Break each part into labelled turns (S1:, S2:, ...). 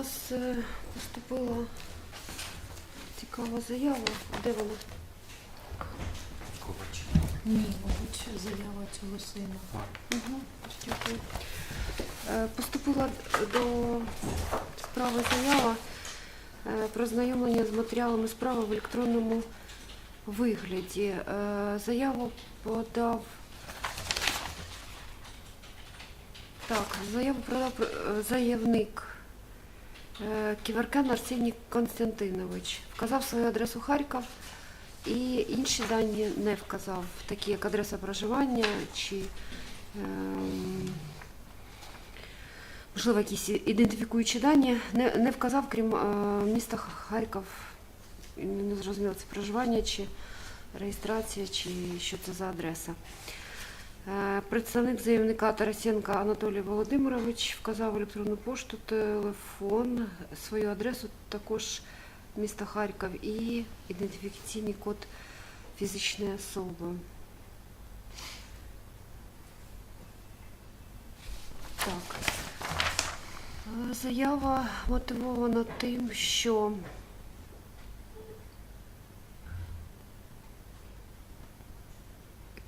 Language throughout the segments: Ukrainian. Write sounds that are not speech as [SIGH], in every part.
S1: нас е, поступила цікава заява. Де вона?
S2: Ковач.
S3: Ні, мабуть, заява цього сина.
S1: Угу, дякую. Е, Поступила до справи заява е, про знайомлення з матеріалами справи в електронному вигляді. Заяву подав. Так, заяву подав е, заявник Ківеркен Арсеній Константинович. Вказав свою адресу Харків і інші дані не вказав, такі як адреса проживання чи ем, можливо якісь ідентифікуючі дані. Не, не вказав, крім е, міста Харків. Не зрозуміло, це проживання чи реєстрація, чи що це за адреса. Е, Представник заявника Тарасенка Анатолій Володимирович вказав електронну пошту, телефон, свою адресу також міста Харків і ідентифікаційний код фізичної особи. Так. Е, Заява мотивована тим, що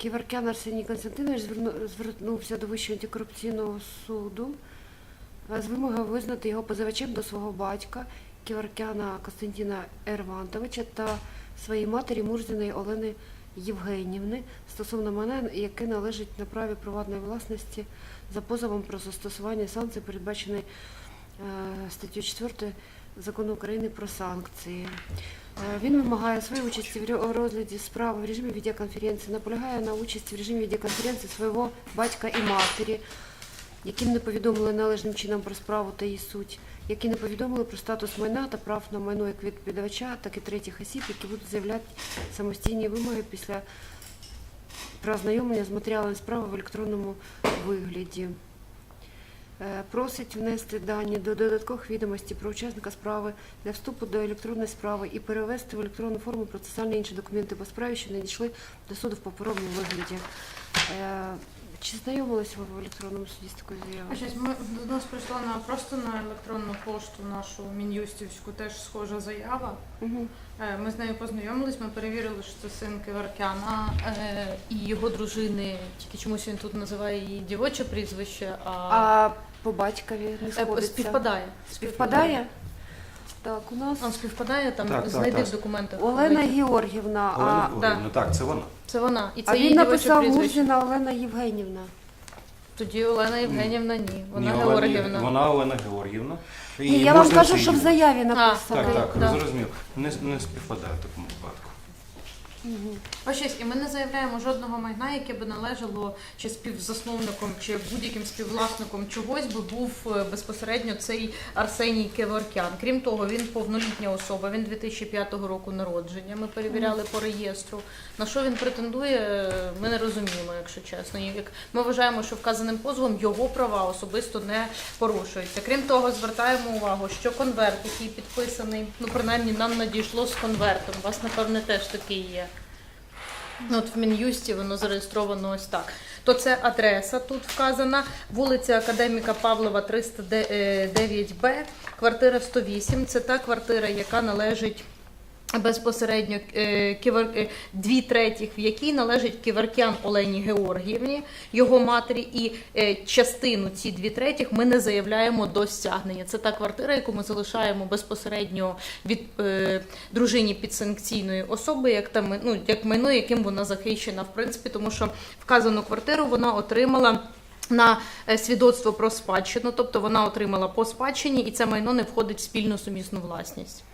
S1: Ківеркян Арсеній Константинович звернувся до Вищого антикорупційного суду е, з вимогою визнати його позивачем до свого батька Ківеркяна Костянтина Ервантовича та своєї матері Мурзіної Олени Євгенівни стосовно мене, яке належить на праві приватної власності за позовом про застосування санкцій, передбаченої е, статтю 4 закону України про санкції. Е, Він вимагає своєї участі в розгляді справи в режимі відеоконференції, наполягає на участі в режимі відеоконференції свого батька і матері, яким не повідомили належним чином про справу та її суть, які не повідомили про статус майна та прав на майно як відповідача, так і третіх осіб, які будуть заявляти самостійні вимоги після про ознайомлення з матеріалами справи в електронному вигляді. Е, Просить внести дані до додаткових відомостей про учасника справи для вступу до електронної справи і перевести в електронну форму процесуальні інші документи по справі, що надійшли до суду в паперовому вигляді. Е, Чи знайомились ви в електронному суді з такою заявою?
S3: До нас прийшла на просто на електронну пошту нашу мін'юстівську, теж схожа заява.
S1: Угу.
S3: Ми з нею познайомились, ми перевірили, що це син Киверкяна е, і його дружини. Тільки чомусь він тут називає її дівоче прізвище, а,
S1: А по батькові не
S3: е,
S1: сходиться?
S3: співпадає.
S1: Співпадає? Так, у нас
S3: Он співпадає там,
S2: Так, так,
S3: знайди
S2: так.
S3: в документах.
S1: Олена Георгівна,
S2: Олена
S1: а,
S2: Георгіївна, так, це вона.
S3: Це вона. І це
S1: а
S3: її
S1: він
S3: дівоче
S1: написав
S3: прізвище.
S1: Мурзіна Олена Євгенівна.
S3: Тоді Олена Євгенівна ні. Вона
S2: Ні. Олена, вона Олена Георгіївна. І
S1: Ні, я вам кажу, що в
S2: їй-
S1: заяві
S3: Так,
S1: написано.
S2: Так, так,
S3: Да.
S2: зрозумів. Не, не співпадає в такому випадку.
S1: Мгм.
S3: Ось щось, і ми не заявляємо жодного майна, яке би належало чи співзасновником, чи будь-яким співвласником чогось би був е, безпосередньо цей Арсеній Кеворкян. Крім того, він повнолітня особа, він 2005 року народження. Ми перевіряли по реєстру. На що він претендує, е, ми не розуміємо, якщо чесно. Як ми вважаємо, що вказаним позовом його права особисто не порушуються. Крім того, звертаємо увагу, що конверт, який підписаний, ну принаймні нам надійшло з конвертом. У вас, напевне, теж такий є. Ну, От в Мін'юсті воно зареєстровано ось так. То це адреса тут вказана, вулиця Академіка Павлова, 309Б, квартира 108. Це та квартира, яка належить безпосередньо е, ківер... е, дві третіх, в якій належить Ківеркян Олені Георгіївні, його матері, і е, частину ці дві третіх ми не заявляємо до стягнення. Це та квартира, яку ми залишаємо безпосередньо від дружині підсанкційної особи, як там ну, як майно, яким вона захищена, в принципі, тому що вказану квартиру вона отримала. На свідоцтво про спадщину, тобто вона отримала по спадщині, і це майно не входить в спільну сумісну власність.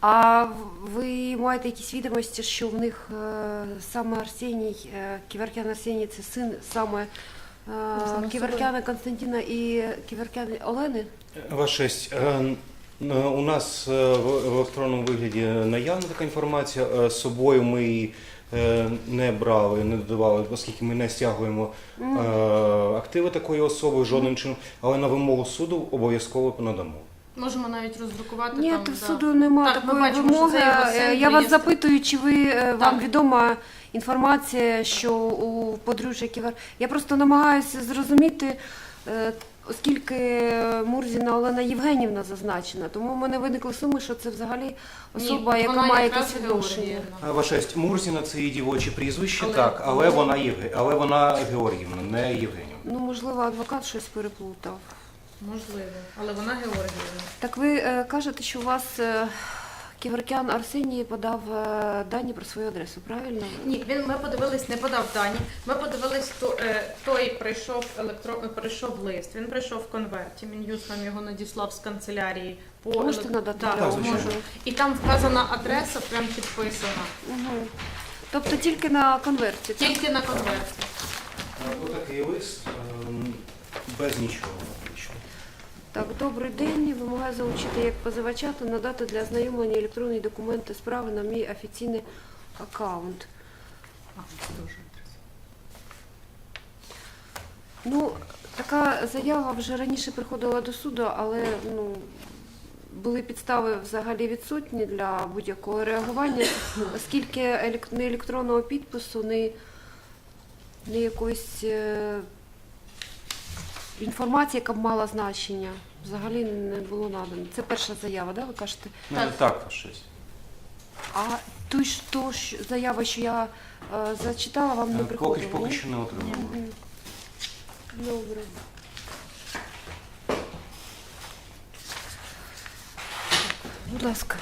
S1: А ви маєте якісь відомості, що в них е, саме Арсеній, е, Ківеркян Арсеній це син саме е, Ківеркяна Константина і Ківеркян Олени?
S2: Ваша честь, е, у нас в електронному вигляді наявна така інформація. З собою ми її не брали, не додавали, оскільки ми не стягуємо е, активи такої особи жодним чином, але на вимогу суду обов'язково надамо.
S3: Можемо навіть роздрукувати
S1: Ні,
S3: там.
S1: в
S3: да.
S1: суду немає
S3: Так,
S1: такої
S3: бачимо,
S1: вимоги. Е, Я вас
S3: реєстр-
S1: запитую, чи ви е, вам відома інформація, що у подружжя Ківер. Я просто намагаюся зрозуміти. е, оскільки Мурзіна Олена Євгенівна зазначена, тому в мене виникли суми, що це взагалі особа,
S3: Ні,
S1: яка має якесь відношення.
S2: Ваша Мурзіна це її дівоче прізвище,
S3: Але-
S2: так, але вона Євге... але вона Георгіївна, не Євгенівна.
S1: Ну, можливо, адвокат щось переплутав.
S3: Можливо, але вона Георгіївна.
S1: Так ви е, кажете, що у вас е, Ківеркян Арсеній подав е, дані про свою адресу, правильно?
S3: Ні, він ми подивились, не подав дані. Ми подивились, то е, той прийшов електро... прийшов лист. Він прийшов в конверті. Мін'юз нам його надіслав з канцелярії по
S1: Можете
S3: елек-
S1: надати
S3: Да,
S2: Так, звичайно.
S3: І там вказана адреса, прям підписана.
S1: Угу. Тобто тільки на конверті. так?
S3: Тільки на конверті.
S2: Ось такий лист, ем, без нічого.
S1: Так, добрий день. Вимагаю залучити як позивача та надати для ознайомлення електронні документи справи на мій офіційний аккаунт. Ну, така заява вже раніше приходила до суду, але ну, були підстави взагалі відсутні для будь-якого реагування, оскільки ні електронного підпису, ні якоїсь інформації, яка б мала значення, взагалі не було надано. Це перша заява, да, ви кажете?
S2: Ну,
S3: Так.
S2: так, честь.
S1: А ту ж ту ж заява, що я е, зачитала, вам не
S2: Е,
S1: приходила?
S2: Поки, поки
S1: ні?
S2: що не отримали.
S1: Мгм. Добре. Будь ласка.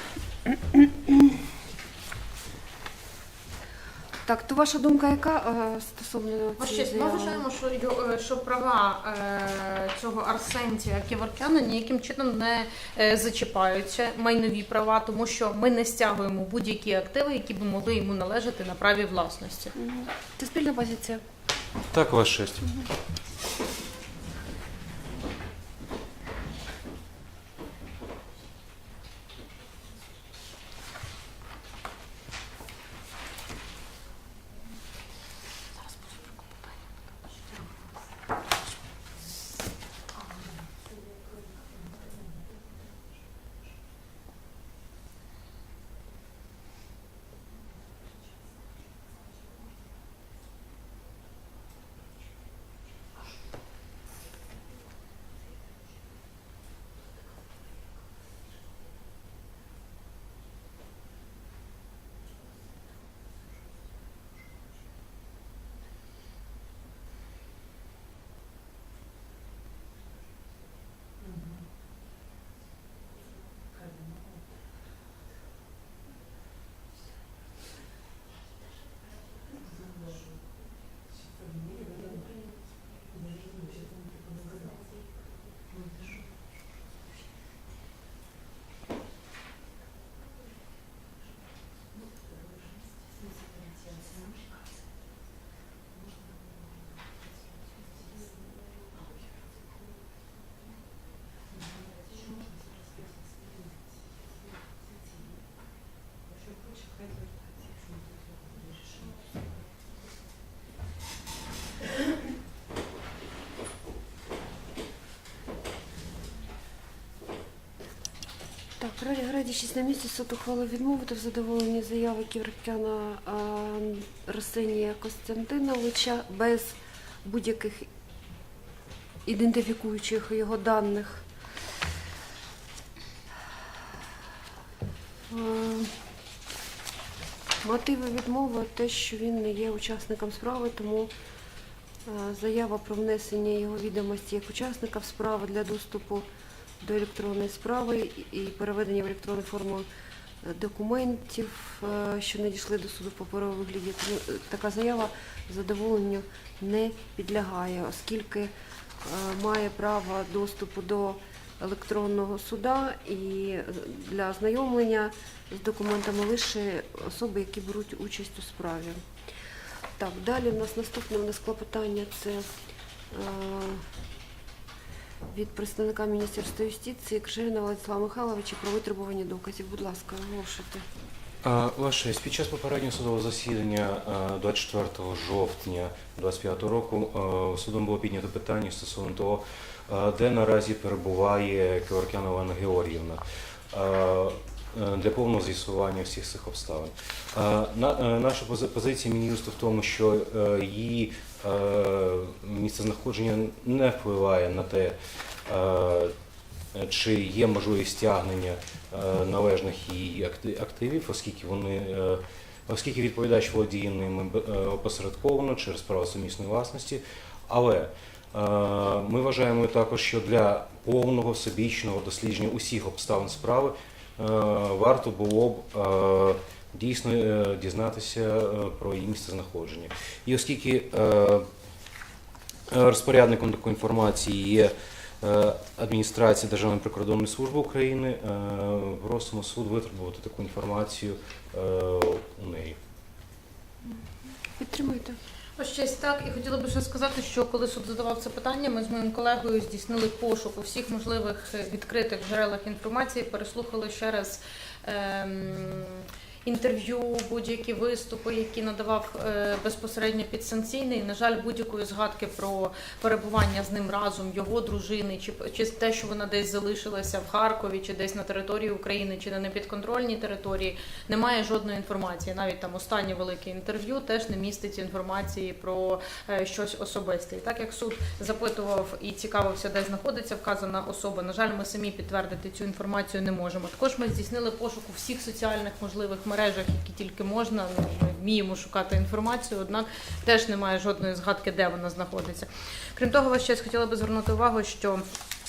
S1: Так, то ваша думка яка е, стосовно цієї
S3: честь, ми
S1: заяви?
S3: вважаємо, що, йо- е, що права е, цього Арсентія Ківеркяна ніяким чином не е, зачіпаються майнові права, тому що ми не стягуємо будь-які активи, які б могли йому належати на праві власності.
S1: Мгм. Це спільна позиція.
S2: Так, Ваша честь.
S1: Раді радячись на місці, суд ухвалив відмовити в задоволенні заяви Ківеркяна Арсенія Костянтиновича без будь-яких ідентифікуючих його даних. Мотиви відмови те, що він не є учасником справи, тому заява про внесення його відомості як учасника в справи для доступу до електронної справи і переведення в електронну форму е, документів, е, що надійшли до суду в паперовому вигляді. Е, така заява задоволенню не підлягає, оскільки має право доступу до електронного суда і для ознайомлення з документами лише особи, які беруть участь у справі. Так, далі в нас наступне у нас клопотання це від представника Міністерства юстиції Кширина Владислава Михайловича про витребування доказів. Будь ласка, оголошуйте.
S2: Ваш честь, під час попереднього судового засідання 24 жовтня 2025 року судом було піднято питання стосовно того, де наразі перебуває Кеворкянова Олена Георгіївна для повного з'ясування всіх цих обставин. На- е, Наша пози- позиція Мін'юсту в тому, що е, її е, місце знаходження не впливає на те, е, чи є можливість стягнення е, належних акти- активів, оскільки вони. е, Оскільки відповідач володіє ними е, опосередковано через право сумісної власності, але е, ми вважаємо також, що для повного всебічного дослідження усіх обставин справи е, варто було б е, дійсно е, дізнатися е, про її місце знаходження. І оскільки е, е, розпорядником такої інформації є е, адміністрація Державної прикордонної служби України, е, просимо суд витребувати таку інформацію е, у неї.
S1: Підтримуйте.
S3: Ось щось так, і хотіла би ще сказати, що коли суд задавав це питання, ми з моїм колегою здійснили пошук у всіх можливих відкритих джерелах інформації, переслухали ще раз ем, інтерв'ю, будь-які виступи, які надавав е, безпосередньо підсанкційний. На жаль, будь-якої згадки про перебування з ним разом його дружини, чи, чи те, що вона десь залишилася в Харкові, чи десь на території України, чи на непідконтрольній території, немає жодної інформації. Навіть там останнє велике інтерв'ю теж не містить інформації про е, щось особисте. І так як суд запитував і цікавився, де знаходиться вказана особа, на жаль, ми самі підтвердити цю інформацію не можемо. Також ми здійснили пошук у всіх соціальних можливих мережах, які тільки можна. Ми вміємо шукати інформацію, однак теж немає жодної згадки, де вона знаходиться. Крім того, ще хотіла би звернути увагу, що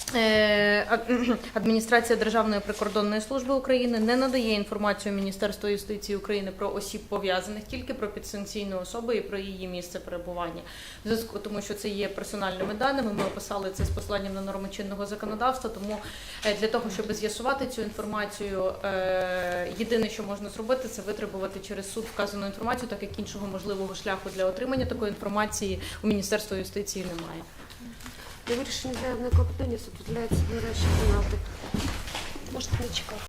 S3: [CLEARS THROAT] Адміністрація Державної прикордонної служби України не надає інформацію Міністерству юстиції України про осіб пов'язаних тільки про підсанкційну особу і про її місце перебування. Зв'язку тому, що це є персональними даними. Ми описали це з посиланням на норми чинного законодавства. Тому е, для того, щоб з'ясувати цю інформацію, е, єдине, що можна зробити, це витребувати через суд вказану інформацію, так як іншого можливого шляху для отримання такої інформації у Міністерства юстиції немає.
S1: Для вирішення заявленого клопотання суд дозволяється нарешті прийняти. Можете не чекати.